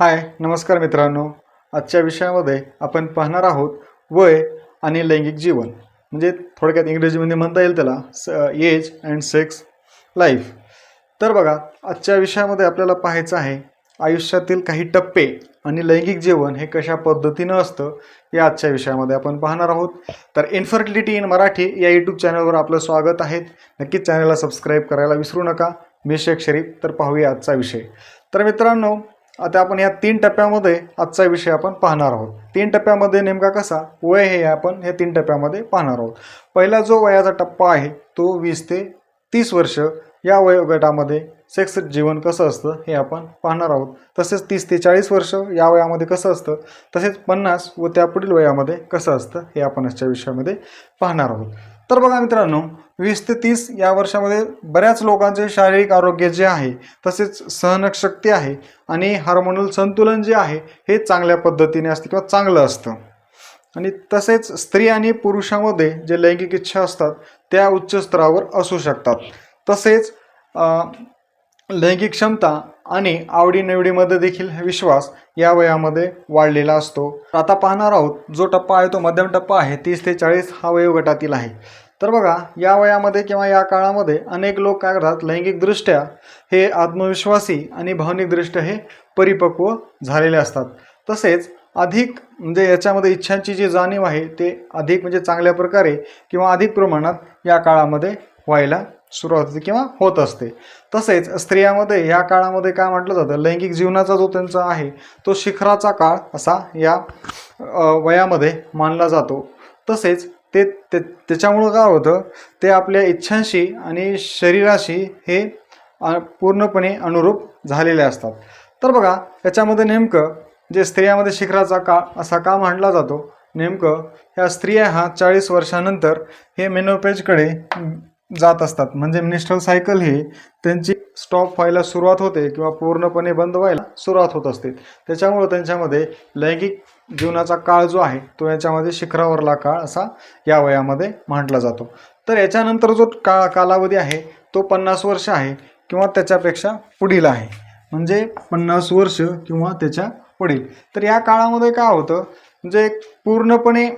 हाय नमस्कार मित्रांनो. आजच्या विषयामध्ये आपण पाहणार आहोत वय आणि लैंगिक जीवन. म्हणजे थोडक्यात इंग्रजीमध्ये म्हणता येईल त्याला स एज अँड सेक्स लाईफ तर बघा आजच्या विषयामध्ये आपल्याला पाहायचं आहे आयुष्यातील काही टप्पे आणि लैंगिक जीवन हे कशा पद्धतीनं असतं या आजच्या विषयामध्ये आपण पाहणार आहोत. तर इन्फर्टिलिटी इन मराठी या यूट्यूब चॅनलवर आपलं स्वागत आहे. नक्कीच चॅनलला सबस्क्राईब करायला विसरू नका. मी शेख शरीफ तर पाहूया आजचा विषय. तर मित्रांनो आता आपण या तीन टप्प्यामध्ये आजचा विषय आपण पाहणार आहोत. तीन टप्प्यामध्ये नेमका कसा? वय हे आपण या तीन टप्प्यामध्ये पाहणार आहोत. पहिला जो वयाचा टप्पा आहे तो वीस ते तीस वर्ष या वयोगटामध्ये सेक्स जीवन कसं असतं हे आपण पाहणार आहोत. तसेच तीस ते चाळीस वर्ष या वयामध्ये कसं असतं तसेच पन्नास व त्यापुढील वयामध्ये कसं असतं हे आपण आजच्या विषयामध्ये पाहणार आहोत. तर बघा मित्रांनो वीस ते तीस या वर्षामध्ये बऱ्याच लोकांचे शारीरिक आरोग्य जे आहे तसेच सहनशक्ती आहे आणि हार्मोनल संतुलन जे आहे हे चांगल्या पद्धतीने असते किंवा चांगलं असतं. आणि तसेच स्त्री आणि पुरुषामध्ये जे लैंगिक इच्छा असतात त्या उच्च स्तरावर असू शकतात. तसेच लैंगिक क्षमता आणि आवडीनिवडीमध्ये देखील विश्वास या वयामध्ये वाढलेला असतो. आता पाहणार आहोत जो टप्पा आहे तो मध्यम टप्पा आहे तीस ते चाळीस हा वयोगटातील आहे. तर बघा या वयामध्ये किंवा या काळामध्ये अनेक लोक काय करतात लैंगिकदृष्ट्या हे आत्मविश्वासी आणि भावनिकदृष्ट्या हे परिपक्व झालेले असतात. तसेच अधिक म्हणजे याच्यामध्ये इच्छांची जी जाणीव आहे ते अधिक म्हणजे चांगल्या प्रकारे किंवा अधिक प्रमाणात या काळामध्ये व्हायला सुरुवात होते किंवा होत असते. तसेच स्त्रियामध्ये या काळामध्ये काय म्हटलं जातं लैंगिक जीवनाचा जो त्यांचा आहे तो शिखराचा काळ असा या वयामध्ये मानला जातो. तसेच ते ते त्याच्यामुळं काय होतं ते आपल्या इच्छांशी आणि शरीराशी हे पूर्णपणे अनुरूप झालेले असतात. तर बघा याच्यामध्ये नेमकं जे स्त्रियामध्ये शिखराचा काळ असा का मांडला जातो नेमकं ह्या स्त्रिया हा चाळीस वर्षानंतर हे मेनोपेजकडे जात असतात. म्हणजे मिनिस्ट्रल सायकल ही त्यांची स्टॉप व्हायला सुरुवात होते किंवा पूर्णपणे बंद व्हायला सुरुवात होत असते. त्याच्यामुळं त्यांच्यामध्ये लैंगिक जीवनाचा काळ जो आहे तो याच्यामध्ये शिखरावरला काळ असा या वयामध्ये म्हटला जातो. तर याच्यानंतर जो का कालावधी आहे तो पन्नास वर्ष आहे किंवा त्याच्यापेक्षा पुढील आहे. म्हणजे पन्नास वर्ष किंवा त्याच्या पुढील. तर या काळामध्ये काय होतं? म्हणजे पूर्णपणे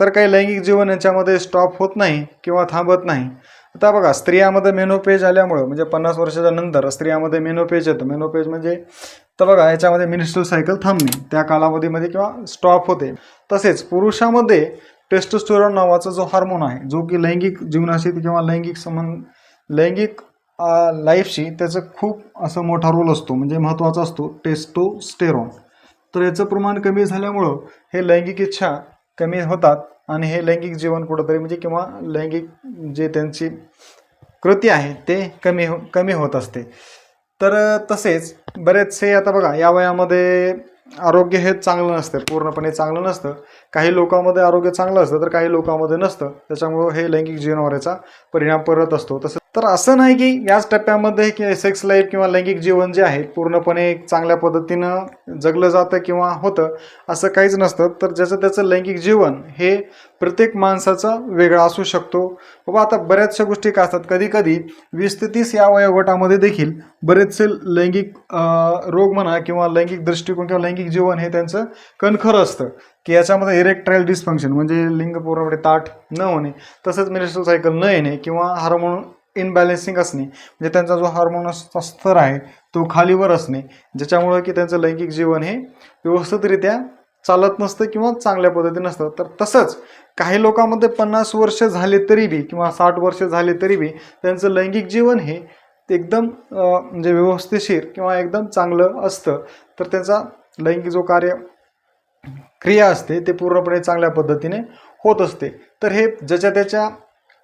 तर काही लैंगिक जीवन याच्यामध्ये स्टॉप होत नाही किंवा थांबत नाही. आता बघा स्त्रियामध्ये मेनोपेज आल्यामुळं म्हणजे पन्नास वर्षाच्या नंतर स्त्रियामध्ये मेनोपेज येतं. मेनोपेज म्हणजे तर बघा याच्यामध्ये मिनिस्ट्रल सायकल थांबणे त्या कालावधीमध्ये किंवा स्टॉप होते. तसेच पुरुषामध्ये टेस्टोस्टेरॉन नावाचा जो हार्मोन आहे जो की लैंगिक जीवनाशी किंवा लैंगिक संबंध लैंगिक लाईफशी त्याचं खूप असं मोठा रोल असतो म्हणजे महत्त्वाचा असतो टेस्टोस्टेरॉन तर याचं प्रमाण कमी झाल्यामुळं हे लैंगिक इच्छा कमी होतात आणि हे लैंगिक जीवन कुठंतरी म्हणजे किंवा लैंगिक जे त्यांची कृती आहे ते कमी हो कमी होत असते. तर तसेच बरेचसे आता बघा या वयामध्ये आरोग्य हे चांगलं नसतं पूर्णपणे चांगलं नसतं. काही लोकांमध्ये आरोग्य चांगलं असतं तर काही लोकांमध्ये नसतं. त्याच्यामुळं हे लैंगिक जीवनावर याचा परिणाम परत असतो. तसं तर असं नाही की याच टप्प्यामध्ये की सेक्स लाईफ किंवा लैंगिक जीवन जे आहे पूर्णपणे चांगल्या पद्धतीनं जगलं जातं किंवा होतं असं काहीच नसतं. तर ज्याचं त्याचं लैंगिक जीवन हे प्रत्येक माणसाचा वेगळा असू शकतो. बाबा आता बऱ्याचशा गोष्टी काय असतात? कधी कधी वीस ते तीस या वयोगटामध्ये देखील बरेचसे लैंगिक रोग म्हणा किंवा लैंगिक दृष्टिकोन किंवा लैंगिक जीवन हे त्यांचं कणखरं असतं. की याच्यामध्ये इरेक्टाईल डिस्फंक्शन म्हणजे लिंग पूर्णपणे ताठ न होणे तसंच मिनिस्ट्रल सायकल न येणे किंवा हार्मोन इनबॅलेन्सिंग असणे म्हणजे त्यांचा जो हार्मोनचा स्तर आहे तो खालीवर असणे ज्याच्यामुळं की त्यांचं लैंगिक जीवन हे व्यवस्थितरित्या चालत नसतं किंवा चांगल्या पद्धतीने नसतं. तर तसंच काही लोकांमध्ये पन्नास वर्ष झाले तरी बी किंवा साठ वर्ष झाले तरी बी त्यांचं लैंगिक जीवन हे एकदम म्हणजे व्यवस्थिशीर किंवा एकदम चांगलं असतं. तर त्यांचा लैंगिक जो कार्य क्रिया असते ते पूर्णपणे चांगल्या पद्धतीने होत असते. तर हे ज्याच्या त्याच्या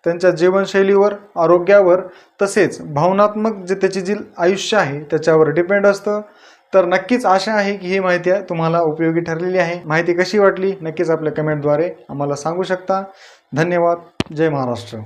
त्यांच्या जीवनशैलीवर आरोग्यावर तसेच भावनात्मक जे त्याची जी आयुष्य आहे त्याच्यावर डिपेंड असतं. तर नक्कीच आशा आहे की ही माहिती आहे तुम्हाला उपयोगी ठरलेली आहे. माहिती कशी वाटली? नक्कीच आपल्या कमेंटद्वारे आम्हाला सांगू शकता. धन्यवाद. जय महाराष्ट्र.